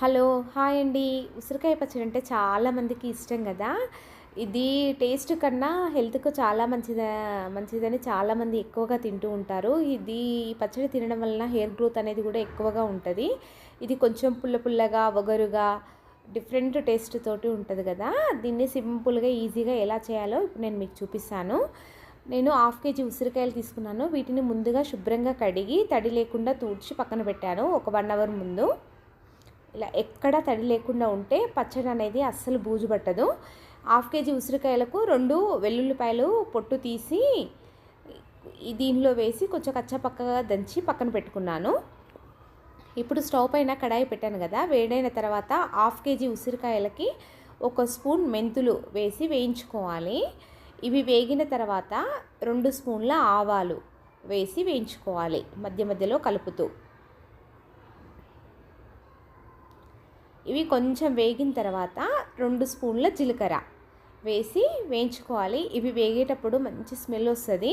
Hello hi అండి. ఉసిరికాయ పచ్చడి అంటే చాలామందికి ఇష్టం కదా. ఇది టేస్ట్ కన్నా హెల్త్కు చాలా మంచిద మంచిదని చాలామంది ఎక్కువగా తింటూ ఉంటారు. ఇది ఈ పచ్చడి తినడం వలన హెయిర్ గ్రోత్ అనేది కూడా ఎక్కువగా ఉంటుంది. ఇది కొంచెం పుల్ల పుల్లగా వగరుగా డిఫరెంట్ టేస్ట్ తోటి ఉంటుంది కదా. దీన్ని సింపుల్గా ఈజీగా ఎలా చేయాలో ఇప్పుడు నేను మీకు చూపిస్తాను. నేను హాఫ్ కేజీ ఉసిరికాయలు తీసుకున్నాను. వీటిని ముందుగా శుభ్రంగా కడిగి తడి లేకుండా తూడ్చి పక్కన పెట్టాను. ఒక వన్ అవర్ ముందు. ఇలా ఎక్కడ తడి లేకుండా ఉంటే పచ్చడి అనేది అస్సలు బూజు పట్టదు హాఫ్ కేజీ ఉసిరికాయలకు రెండు వెల్లుల్లిపాయలు పొట్టు తీసి దీనిలో వేసి కొంచెం కచ్చపక్కగా దంచి పక్కన పెట్టుకున్నాను. ఇప్పుడు స్టవ్ పైన కడాయి పెట్టాను కదా వేడైన తర్వాత హాఫ్ కేజీ ఉసిరికాయలకి ఒక స్పూన్ మెంతులు వేసి వేయించుకోవాలి. ఇవి వేగిన తర్వాత రెండు స్పూన్ల ఆవాలు వేసి వేయించుకోవాలి మధ్య మధ్యలో కలుపుతూ. ఇవి కొంచెం వేగిన తర్వాత రెండు స్పూన్ల జీలకర్ర వేసి వేయించుకోవాలి. ఇవి వేగేటప్పుడు మంచి స్మెల్ వస్తుంది.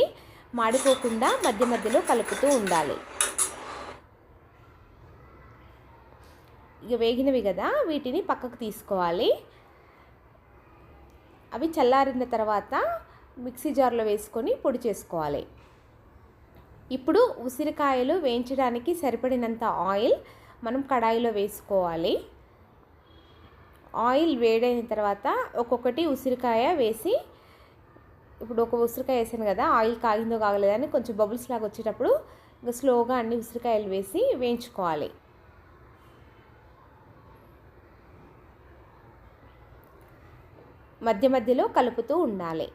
మాడిపోకుండా మధ్య మధ్యలో కలుపుతూ ఉండాలి. ఇక వేగినవి కదా వీటిని పక్కకు తీసుకోవాలి. అవి చల్లారిన తర్వాత మిక్సీ జార్లో వేసుకొని పొడి చేసుకోవాలి. ఇప్పుడు ఉసిరికాయలు వేయించడానికి సరిపడినంత ఆయిల్ మనం కడాయిలో వేసుకోవాలి. ఆయిల్ వేడైన తర్వాత ఒక్కొక్కటి ఉసిరికాయ వేసి ఇప్పుడు ఒక ఉసిరికాయ వేసాను కదా ఆయిల్ కాగిందో కాగలేదని కొంచెం బబుల్స్ లాగా వచ్చేటప్పుడు ఇంకా స్లోగా అన్ని ఉసిరికాయలు వేసి వేయించుకోవాలి. మధ్య మధ్యలో కలుపుతూ ఉండాలి.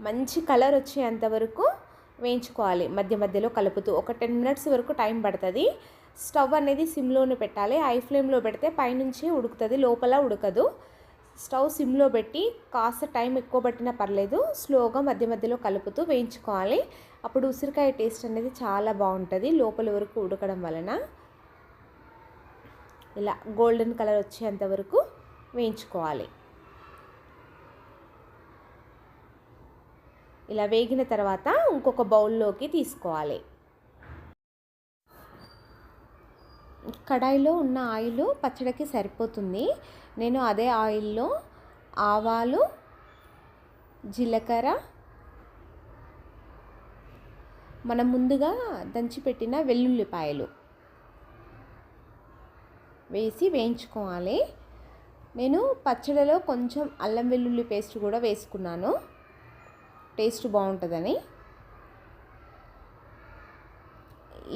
మంచి కలర్ వచ్చేంత వరకు వేయించుకోవాలి. మధ్య మధ్యలో కలుపుతూ ఒక టెన్ మినిట్స్ వరకు టైం పడుతుంది. స్టవ్ అనేది సిమ్లోనే పెట్టాలి. హై ఫ్లేమ్లో పెడితే పైనుంచి ఉడుకుతుంది లోపల ఉడకదు. స్టవ్ సిమ్లో పెట్టి కాస్త టైం ఎక్కువ పట్టినా పర్లేదు. స్లోగా మధ్య మధ్యలో కలుపుతూ వేయించుకోవాలి. అప్పుడు ఉసిరికాయ టేస్ట్ అనేది చాలా బాగుంటుంది లోపల వరకు ఉడకడం వలన. ఇలా గోల్డెన్ కలర్ వచ్చేంత వరకు వేయించుకోవాలి. ఇలా వేగిన తర్వాత ఇంకొక బౌల్లోకి తీసుకోవాలి. కడాయిలో ఉన్న ఆయిల్ పచ్చడికి సరిపోతుంది. నేను అదే ఆయిల్లో ఆవాలు జీలకర్ర మనం ముందుగా దంచిపెట్టిన వెల్లుల్లిపాయలు వేసి వేయించుకోవాలి. నేను పచ్చడిలో కొంచెం అల్లం వెల్లుల్లి పేస్ట్ కూడా వేసుకున్నాను. టేస్ట్ బాగుంటుందని.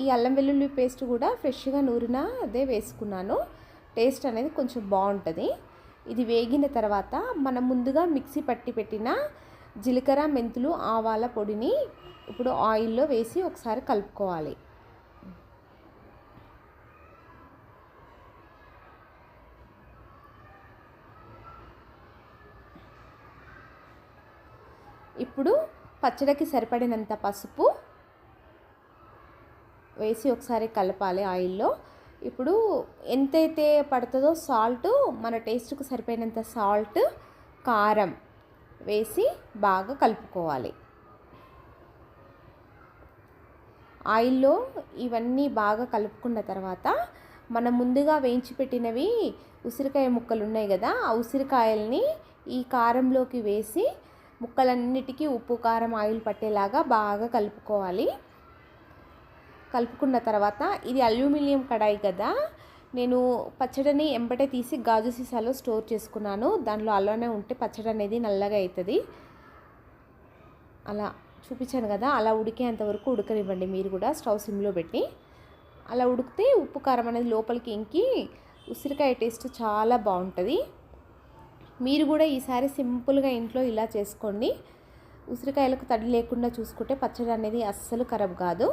ఈ అల్లం వెల్లుల్లి పేస్ట్ కూడా ఫ్రెష్గా నూరిన అదే వేసుకున్నాను. టేస్ట్ అనేది కొంచెం బాగుంటుంది. ఇది వేగిన తర్వాత మనం ముందుగా మిక్సీ పట్టి పెట్టిన జీలకర్ర మెంతులు ఆవాల పొడిని ఇప్పుడు ఆయిల్లో వేసి ఒకసారి కలుపుకోవాలి. ఇప్పుడు పచ్చడికి సరిపడినంత పసుపు వేసి ఒకసారి కలపాలి ఆయిల్లో. ఇప్పుడు ఎంతైతే పడుతుందో సాల్ట్ మన టేస్ట్కు సరిపోయినంత సాల్ట్ కారం వేసి బాగా కలుపుకోవాలి. ఆయిల్లో ఇవన్నీ బాగా కలుపుకున్న తర్వాత మనం ముందుగా వేయించి పెట్టినవి ఉసిరికాయ ముక్కలు ఉన్నాయి కదా ఆ ఉసిరికాయల్ని ఈ కారంలోకి వేసి ముక్కలన్నిటికీ ఉప్పు కారం ఆయిల్ పట్టేలాగా బాగా కలుపుకోవాలి. కలుపుకున్న తర్వాత ఇది అల్యూమినియం కడాయి కదా నేను పచ్చడిని ఎంబటే తీసి గాజు సీసాలో స్టోర్ చేసుకున్నాను. దానిలో అలానే ఉంటే పచ్చడి అనేది నల్లగా అవుతుంది అలా చూపించాను కదా అలా ఉడికేంతవరకు ఉడకనివ్వండి మీరు కూడా స్టవ్ సిమ్లో పెట్టి. అలా ఉడికితే ఉప్పు కారం అనేది లోపలికి ఇంకి ఉసిరికాయ టేస్ట్ చాలా బాగుంటుంది. మీరు కూడా ఈసారి సింపుల్గా ఇంట్లో ఇలా చేసుకోండి. ఉసిరికాయలకు తడి లేకుండా చూసుకుంటే పచ్చడి అనేది అస్సలు ఖరాబ్ కాదు.